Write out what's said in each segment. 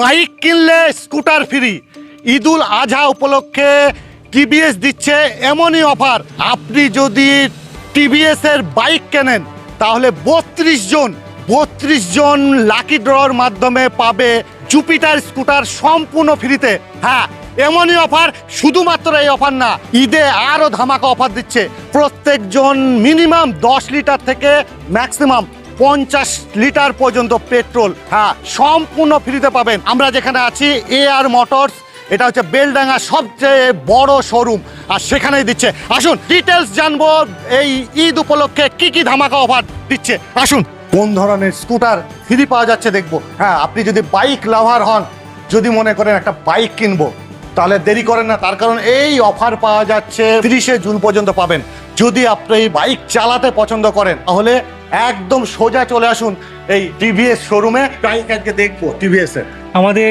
Bike কিনলে scooter free. ঈদুল আজহা উপলক্ষে TVS দিচ্ছে এমনই অফার। আপনি যদি টিভিএস এর বাইক কেনেন, তাহলে বত্রিশ জন বত্রিশ জন লাকি ড্রর মাধ্যমে পাবে জুপিটার স্কুটার সম্পূর্ণ ফ্রিতে। হ্যাঁ এমনই অফার, শুধুমাত্র এই অফার না, ঈদে আরও ধামাকা অফার দিচ্ছে। প্রত্যেকজন মিনিমাম দশ লিটার থেকে ম্যাক্সিমাম পঞ্চাশ লিটার পর্যন্ত পেট্রোল। হ্যাঁ সম্পূর্ণ ফ্রিতে পাবেন। আমরা যেখানে আছি এ আর মোটরস এটা হচ্ছে বেলডাঙ্গা সবচেয়ে বড় শোরুম আর সেখানেই দিচ্ছে। আসুন ডিটেলস জানব, এই ঈদ উপলক্ষে কি কি ধামাকা অফার দিচ্ছে। আসুন, কোন ধরনের স্কুটার ফ্রি পাওয়া যাচ্ছে দেখব। হ্যাঁ আপনি যদি বাইক লাভার হন, যদি মনে করেন একটা বাইক কিনবো, তাহলে দেরি করেন না। তার কারণ এই অফার পাওয়া যাচ্ছে, তিরিশে জুন পর্যন্ত পাবেন। যদি আপনি বাইক চালাতে পছন্দ করেন, তাহলে একদম সোজা চলে আসুন এই টিভিএস শোরুমে আজকে দেখব টিভিএস। এর আমাদের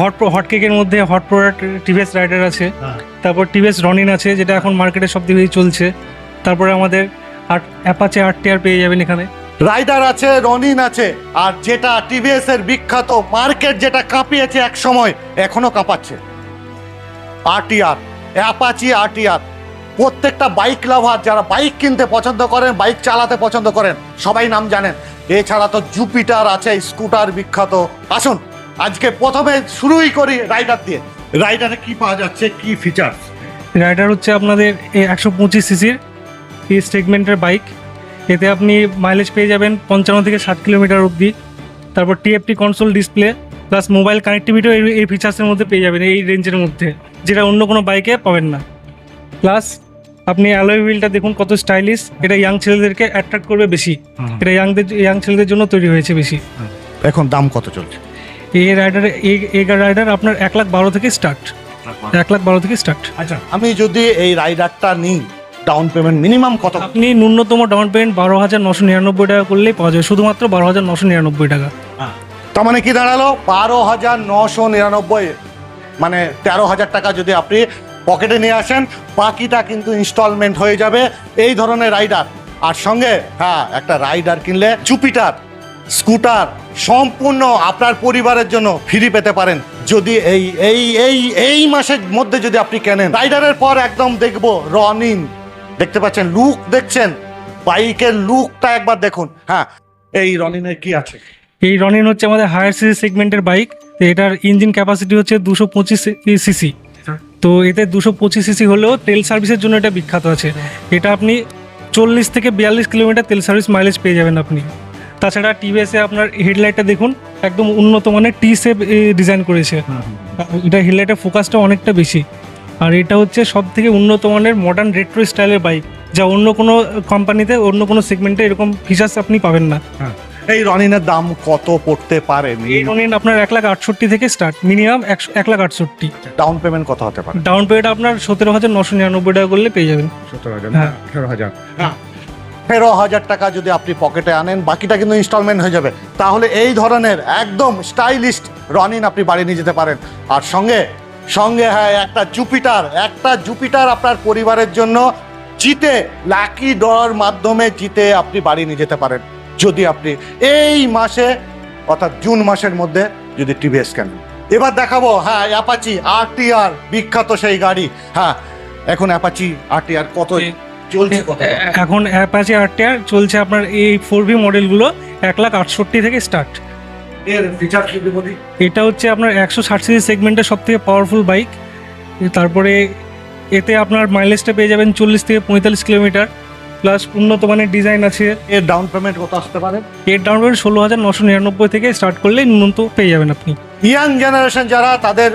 হট হট কেকের মধ্যে হট প্রোডাক্ট টিভিএস রাইডার আছে হ্যাঁ। তারপর টিভিএস রনিন আছে যেটা এখন মার্কেটে সব বেশি চলছে। তারপরে আমাদের আট অ্যাপাচে আট টিয়ার পেয়ে যাবেন এখানে। রাইডার আছে রনিন আছে আর যেটা টিভিএস এর বিখ্যাত মার্কেট যেটা কাঁপিয়েছে এক সময় এখনও কাঁপাচ্ছে। আরটিআর অ্যাপাচি আরটিআর প্রত্যেকটা বাইক লাভার যারা বাইক কিনতে পছন্দ করেন বাইক চালাতে পছন্দ করেন, সবাই নাম জানেন। এছাড়া তো জুপিটার আছে স্কুটার বিখ্যাত। আসুন, আজকে প্রথমে শুরুই করি রাইডার দিয়ে। রাইডারে কি পাওয়া যাচ্ছে, কি ফিচার রাইডার হচ্ছে আপনাদের একশো পঁচিশ সিসির এই সেগমেন্টের বাইক এতে আপনি মাইলেজ পেয়ে যাবেন পঞ্চান্ন থেকে ষাট কিলোমিটার অবধি। তারপর TFT console display plus mobile কানেক্টিভিটিও এই ফিচার্সের মধ্যে পেয়ে যাবেন এই রেঞ্জের মধ্যে। যেটা অন্য কোনো বাইকে পাবেন না। প্লাস আপনি অ্যালয় হুইলটা দেখুন কত স্টাইলিশ এটা ইয়াং ছেলেদেরকে অ্যাট্রাক্ট করবে বেশি। এটা ইয়াংদের ইয়াং ছেলেদের জন্য তৈরি হয়েছে বেশি। এখন দাম কত চলছে? এই রাইডার এই এই রাইডার আপনার এক লাখ বারো থেকে স্টার্ট এক লাখ বারো। থেকে স্টার্ট আচ্ছা আমি যদি এই রাইডারটা নিই ডাউন পেমেন্ট মিনিমাম কত? আপনি ন্যূনতম ডাউন পেমেন্ট বারো হাজার নশো নিরানব্বই টাকা করলেই পাওয়া যাবে শুধুমাত্র বারো হাজার নশো নিরানব্বই টাকা। তার মানে কি দাঁড়াল? বারো হাজার নশো নিরানব্বই। মানে তেরো হাজার টাকা যদি আপনি পকেটে নিয়ে আসেন, বাকিটা কিন্তু ইনস্টলমেন্ট হয়ে যাবে। এই ধরনের রাইডার আর সঙ্গে হ্যাঁ একটা রাইডার কিনলে জুপিটার স্কুটার সম্পূর্ণ আপনার পরিবারের জন্য ফ্রি পেতে পারেন। যদি এই এই এই এই মাসের মধ্যে যদি আপনি কেনেন। রাইডারের পর একদম দেখব রনিন দেখতে পাচ্ছেন লুক দেখছেন? বাইকের লুকটা একবার দেখুন। হ্যাঁ এই রনিনের কি আছে? এই রনিন হচ্ছে আমাদের হায়ার সিসি সেগমেন্টের বাইক এটার ইঞ্জিন ক্যাপাসিটি হচ্ছে দুশো পঁচিশ সিসি তো এতে দুশো পঁচিশ সিসি হলেও তেল সার্ভিসের জন্য এটা বিখ্যাত আছে। এটা আপনি চল্লিশ থেকে বিয়াল্লিশ কিলোমিটার তেল সার্ভিস মাইলেজ পেয়ে যাবেন আপনি। তাছাড়া টিভিএসে আপনার হেডলাইটটা দেখুন একদম উন্নত মানের টি সেপ ডিজাইন করেছে। এটা হেডলাইটের ফোকাসটা অনেকটা বেশি। আর এটা হচ্ছে সব থেকে উন্নত মানের মডার্ন রেট্রো স্টাইলের বাইক যা অন্য কোনো কোম্পানিতে অন্য কোনো সেগমেন্টে এরকম ফিচার্স আপনি পাবেন না। এই রনিনের দাম কত পড়তে পারে? এই রনিন আপনার এক লাখ আটষট্টি থেকে স্টার্ট মিনিমাম একশো এক লাখ আটষট্টি। ডাউন পেমেন্ট কত হতে পারে? ডাউন পেমেন্ট আপনার সতেরো হাজার নশো নিরানব্বই টাকা করলে পেয়ে যাবেন। সতেরো হাজার হ্যাঁ। আঠেরো হাজার। তেরো হাজার টাকা যদি আপনি পকেটে আনেন বাকিটা কিন্তু ইনস্টলমেন্ট হয়ে যাবে। তাহলে এই ধরনের একদম স্টাইলিস্ট রনিন আপনি বাড়ি নিয়ে যেতে পারেন। আর সঙ্গে সঙ্গে হ্যাঁ একটা জুপিটার একটা জুপিটার আপনার পরিবারের জন্য জিতে লাকি ডর মাধ্যমে জিতে আপনি বাড়ি নিয়ে যেতে পারেন। যদি আপনি এই মাসে অর্থাৎ জুন মাসের মধ্যে যদি টিভিএস কেনেন। এবার দেখাবো হ্যাঁ অ্যাপাচি আর টি আর বিখ্যাত সেই গাড়ি। হ্যাঁ এখন অ্যাপাচি আর কত চলছে? কত এখন অ্যাপাচি আরটিআর চলছে আপনার এই ফোর ভি মডেলগুলো এক লাখ আটষট্টি থেকে স্টার্ট এর ফিচার এটা হচ্ছে আপনার একশো ষাট সিসি সেগমেন্টের সব থেকে পাওয়ারফুল বাইক তারপরে এতে আপনার মাইলেজটা পেয়ে যাবেন চল্লিশ থেকে পঁয়তাল্লিশ কিলোমিটার। প্লাস উন্নত মানের ডিজাইন আছে। এর ডাউন পেমেন্ট কত আসতে পারে? এর ডাউন পেমেন্ট ষোলো হাজার নশো নিরানব্বই থেকে স্টার্ট করলে ন্যূনতম পেয়ে যাবেন আপনি। ইয়াং জেনারেশন যারা তাদের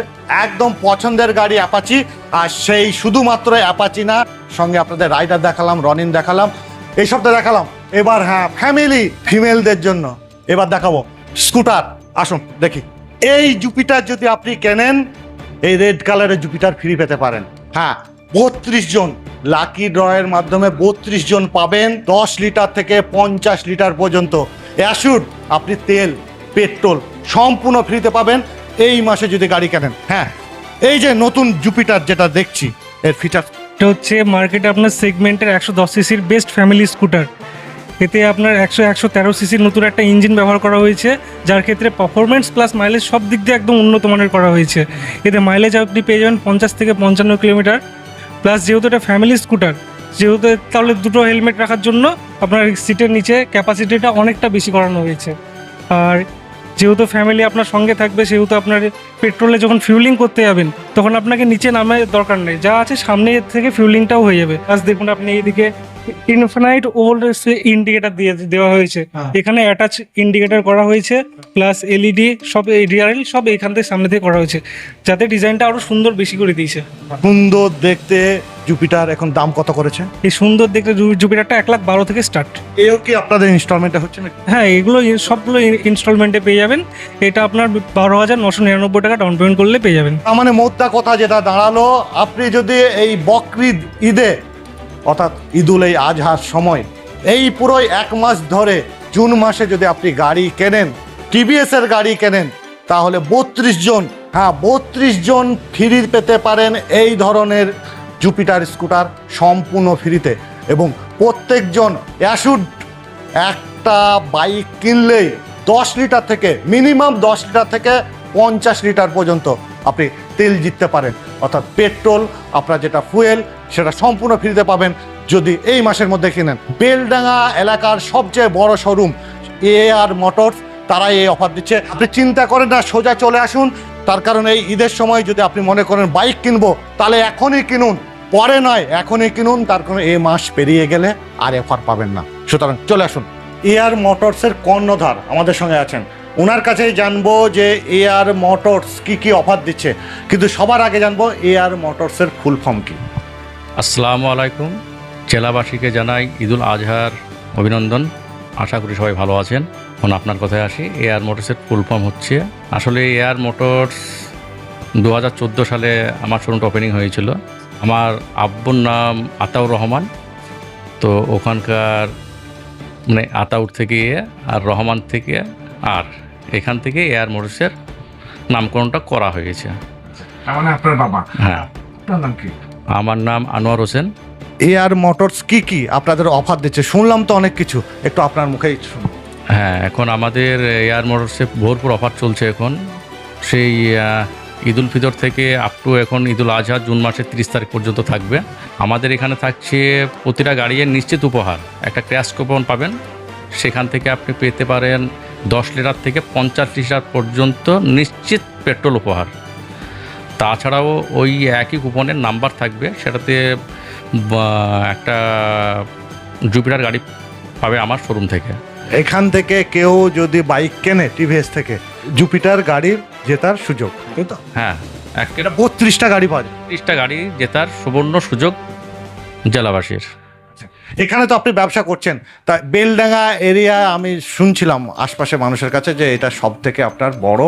একদম পছন্দের গাড়ি অ্যাপাচি আর সেই শুধুমাত্র অ্যাপাচি না সঙ্গে আপনাদের রাইডার দেখালাম রনিন দেখালাম এইসব তো দেখালাম। এবার হ্যাঁ ফ্যামিলি ফিমেলদের জন্য। এবার দেখাবো। স্কুটার আসুন দেখি। এই জুপিটার যদি আপনি কেনেন এই রেড কালারের জুপিটার ফ্রি পেতে পারেন। হ্যাঁ বত্রিশ জন। লাকি ড্রয়ের মাধ্যমে বত্রিশ জন পাবেন দশ লিটার থেকে পঞ্চাশ লিটার পর্যন্ত। অ্যাসুর আপনি তেল, পেট্রোল সম্পূর্ণ ফ্রিতে পাবেন। এই মাসে যদি গাড়ি কেনেন হ্যাঁ। এই যে নতুন জুপিটার যেটা দেখছি, এর ফিচার এটা হচ্ছে মার্কেটে আপনার সেগমেন্টের একশো দশ সিসির বেস্ট ফ্যামিলি স্কুটার এতে আপনার একশো একশো তেরো সিসির নতুন একটা ইঞ্জিন ব্যবহার করা হয়েছে, যার ক্ষেত্রে পারফরমেন্স প্লাস মাইলেজ সব দিক দিয়ে একদম উন্নত মানের করা হয়েছে। এতে মাইলেজ আপনি পেয়ে যাবেন পঞ্চাশ থেকে পঞ্চান্ন কিলোমিটার প্লাস যেহেতু এটা ফ্যামিলি স্কুটার যেহেতু তাহলে দুটো হেলমেট রাখার জন্য আপনার সিটের নিচে ক্যাপাসিটিটা অনেকটা বেশি করানো হয়েছে। আর যেহেতু ফ্যামিলি আপনার সঙ্গে থাকবে, সেহেতু আপনার পেট্রোলে যখন ফিউলিং করতে যাবেন, তখন আপনাকে নিচে নামে দরকার নেই। যা আছে সামনে থেকে ফিউলিংটাও হয়ে যাবে। প্লাস দেখুন আপনি এইদিকে ইনফিনাইট ওল্ড ইন্ডিকেটার দিয়ে দেওয়া হয়েছে। হ্যাঁ। এখানে অ্যাটাচ ইন্ডিকেটর করা হয়েছে প্লাস এলইডি সব ডিআরএল সব এখান থেকে সামনে থেকে করা হয়েছে। যাতে ডিজাইনটা আরও সুন্দর বেশি করে দিয়েছে। সুন্দর দেখতে জুপিটার এখন দাম কত করেছে? এই সুন্দর দেখতে জুপিটারটা এক লাখ বারো থেকে স্টার্ট এও কি আপনাদের ইনস্টলমেন্টে হচ্ছে নাকি? হ্যাঁ এগুলো সবগুলো ইনস্টলমেন্টে পেয়ে যাবেন। এটা আপনার বারো হাজার নশো নিরানব্বই টাকা ডাউন পেমেন্ট করলে পেয়ে যাবেন। মানে মোদ্দা কথা যেটা দাঁড়াল আপনি যদি এই বকরিদ ঈদে অর্থাৎ ঈদুল এই আজহার সময়। এই পুরোই এক মাস ধরে জুন মাসে যদি আপনি গাড়ি কেনেন টিভিএস এর গাড়ি কেনেন, তাহলে বত্রিশ জন হ্যাঁ বত্রিশ জন ফ্রি পেতে পারেন এই ধরনের জুপিটার স্কুটার সম্পূর্ণ ফ্রিতে। এবং প্রত্যেকজন অ্যাসুড একটা বাইক কিনলেই দশ লিটার থেকে, মিনিমাম দশ লিটার থেকে পঞ্চাশ লিটার পর্যন্ত আপনি তেল জিততে পারেন। অর্থাৎ পেট্রোল, আপনার যেটা ফুয়েল, সেটা সম্পূর্ণ ফ্রিতে পাবেন যদি এই মাসের মধ্যে কিনেন। বেলডাঙ্গা এলাকার সবচেয়ে বড় শোরুম এ আর মোটরস তারা এই অফার দিচ্ছে। আপনি চিন্তা করেন না, সোজা চলে আসুন। তার কারণ এই ঈদের সময় যদি আপনি মনে করেন বাইক কিনবো, তাহলে এখনই কিনুন। পরে নয়, এখনই কিনুন। তার কারণ এই মাস পেরিয়ে গেলে আর অফার পাবেন না। সুতরাং চলে আসুন। এয়ার মোটরসের কর্ণধার আমাদের সঙ্গে আছেন। ওনার কাছেই জানব যে এ আর মোটরস কী কী অফার দিচ্ছে। কিন্তু সবার আগে জানব এ আর মোটরসের ফুল ফর্ম কী। আসসালামু আলাইকুম। জেলাবাসীকে জানাই ঈদুল আজহার অভিনন্দন। আশা করি সবাই ভালো আছেন। এখন আপনার কথায় আসি এয়ার মোটরসের ফুল ফর্ম হচ্ছে। আসলে এয়ার মোটরস দু হাজার চোদ্দ সালে আমার শোরুমটা ওপেনিং হয়েছিল। আমার আব্বুর নাম আতাউর রহমান। তো ওখানকার মানে আতাউর থেকে আর রহমান থেকে আর। এখান থেকে এয়ার মোটরসের নামকরণটা করা হয়েছে। মানে আপনার বাবা? হ্যাঁ। আপনার নাম কি? আমার নাম আনোয়ার হোসেন। এয়ার মোটরস কি কি আপনাদের অফার দিচ্ছে? শুনলাম তো অনেক কিছু। একটু আপনার মুখেই শুনুন। হ্যাঁ এখন আমাদের এয়ার মোটরসে ভরপুর অফার চলছে এখন। সেই আহ, ঈদুল ফিতর থেকে আপ টু এখন ঈদুল আজহা জুন মাসের তিরিশ তারিখ পর্যন্ত থাকবে। আমাদের এখানে থাকছে প্রতিটা গাড়ির নিশ্চিত উপহার। একটা ক্র্যাশ কুপন পাবেন। সেখান থেকে আপনি পেতে পারেন দশ লিটার থেকে পঞ্চাশ লিটার পর্যন্ত নিশ্চিত পেট্রোল উপহার। তাছাড়াও ওই একই কুপনের নাম্বার থাকবে সেটাতে একটা জুপিটার গাড়ি পাবে আমার শোরুম থেকে। এখান থেকে কেউ যদি বাইক কেনে টিভিএস থেকে জুপিটার গাড়ির জেতার সুযোগ তাই তো? হ্যাঁ একটা এটা বত্রিশটা গাড়ি পাওয়া যায়। তিরিশটা গাড়ি জেতার সুবর্ণ সুযোগ জেলাবাসীর। এখানে তো আপনি ব্যবসা করছেন। তা বেলডাঙ্গা এরিয়া আমি শুনছিলাম আশপাশে মানুষের কাছে যে এটা সব থেকে আপনার বড়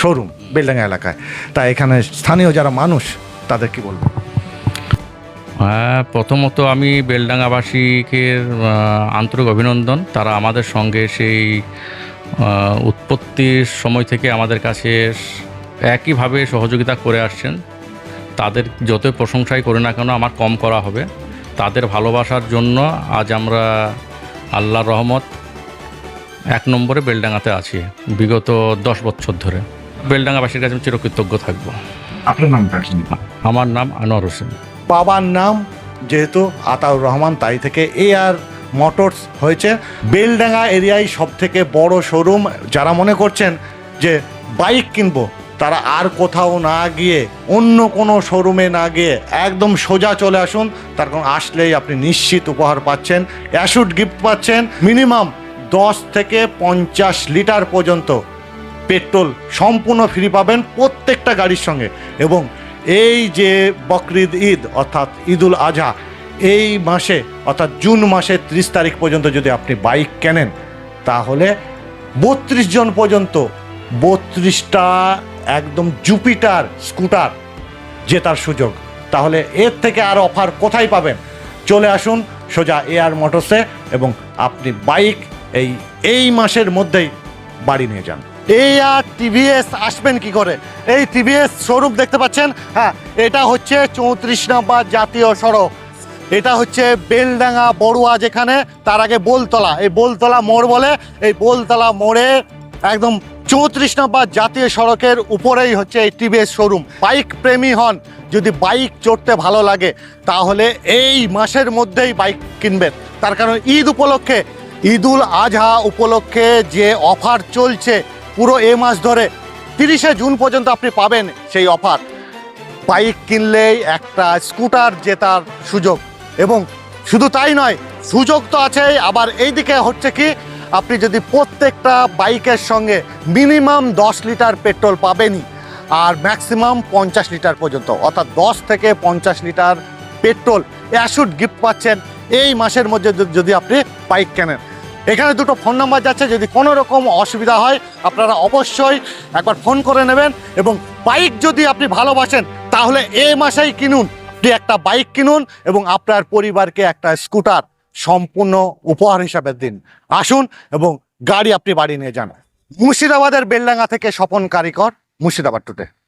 শোরুম বেলডাঙ্গা এলাকায়। তা এখানে স্থানীয় যারা মানুষ, তাদের কি বলব হ্যাঁ প্রথমত আমি বেলডাঙ্গাবাসীকে আন্তরিক অভিনন্দন। তারা আমাদের সঙ্গে সেই উৎপত্তির সময় থেকে আমাদের কাছে একইভাবে সহযোগিতা করে আসছেন। তাদের যতই প্রশংসাই করি না কেন, আমার কম করা হবে। তাদের ভালোবাসার জন্য আজ আমরা আল্লাহর রহমত এক নম্বরে বেলডাঙ্গাতে আছি। বিগত দশ বছর ধরে। বেলডাঙ্গাবাসীর কাছে আমি চিরকৃতজ্ঞ থাকব। আপনার নামটা আমার নাম আনোয়ার হোসেন। বাবার নাম যেহেতু আতাউর রহমান তাই থেকে এ আর মোটরস হয়েছে। বেলডাঙ্গা এরিয়ায় সব থেকে বড় শোরুম যারা মনে করছেন যে বাইক কিনবো তারা আর কোথাও না গিয়ে, অন্য কোনো শোরুমে না গিয়ে একদম সোজা চলে আসুন। তার কারণ আসলেই আপনি নিশ্চিত উপহার পাচ্ছেন অ্যাশুট গিফট পাচ্ছেন, মিনিমাম দশ থেকে পঞ্চাশ লিটার পর্যন্ত পেট্রোল সম্পূর্ণ ফ্রি পাবেন প্রত্যেকটা গাড়ির সঙ্গে। এবং এই যে বকরিদ ঈদ, অর্থাৎ ঈদুল আজহা, এই মাসে, অর্থাৎ জুন মাসের ত্রিশ তারিখ পর্যন্ত যদি আপনি বাইক কেনেন, তাহলে বত্রিশ জন পর্যন্ত বত্রিশটা একদম জুপিটার স্কুটার জেতার সুযোগ। তাহলে এর থেকে আর অফার কোথায় পাবেন? চলে আসুন সোজা এয়ার মোটরসে এবং আপনি বাইক এই এই মাসের মধ্যেই বাড়ি নিয়ে যান। এই আর টিভিএস আসবেন কি করে? এই টিভিএস স্বরূপ দেখতে পাচ্ছেন? হ্যাঁ এটা হচ্ছে চৌত্রিশ নম্বর জাতীয় সড়ক। এটা হচ্ছে বেলডাঙ্গা বড়ুয়া যেখানে, তার আগে বোলতলা। এই বোলতলা মোড় বলে, এই বোলতলা মোড়ে একদম চৌত্রিশ নম্বর জাতীয় সড়কের উপরেই হচ্ছে এই টিভিএস শোরুম। বাইক প্রেমী হন, যদি বাইক চড়তে ভালো লাগে, তাহলে এই মাসের মধ্যেই বাইক কিনবেন। তার কারণ ঈদ উপলক্ষে, ঈদুল আজহা উপলক্ষে যে অফার চলছে, পুরো এ মাস ধরে, তিরিশে জুন পর্যন্ত আপনি পাবেন সেই অফার। বাইক কিনলেই একটা স্কুটার জেতার সুযোগ। এবং শুধু তাই নয়, সুযোগ তো আছেই, আবার এইদিকে হচ্ছে কি আপনি যদি প্রত্যেকটা বাইকের সঙ্গে মিনিমাম দশ লিটার পেট্রোল পাবেনই, আর ম্যাক্সিমাম পঞ্চাশ লিটার পর্যন্ত, অর্থাৎ দশ থেকে পঞ্চাশ লিটার পেট্রোল অ্যাশুট গিফট পাচ্ছেন এই মাসের মধ্যে যদি- যদি আপনি বাইক কেনেন। এখানে দুটো ফোন নাম্বার যাচ্ছে, যদি কোনো রকম অসুবিধা হয়, আপনারা অবশ্যই একবার ফোন করে নেবেন এবং বাইক যদি আপনি ভালোবাসেন, তাহলে এই মাসেই কিনুন। আপনি একটা বাইক কিনুন এবং আপনার পরিবারকে একটা স্কুটার। সম্পূর্ণ উপহার হিসাবে দিন। আসুন এবং গাড়ি আপনি বাড়ি নিয়ে যান। মুর্শিদাবাদের বেল্লাঙ্গা থেকে স্বপন কারিকর মুর্শিদাবাদ টুডে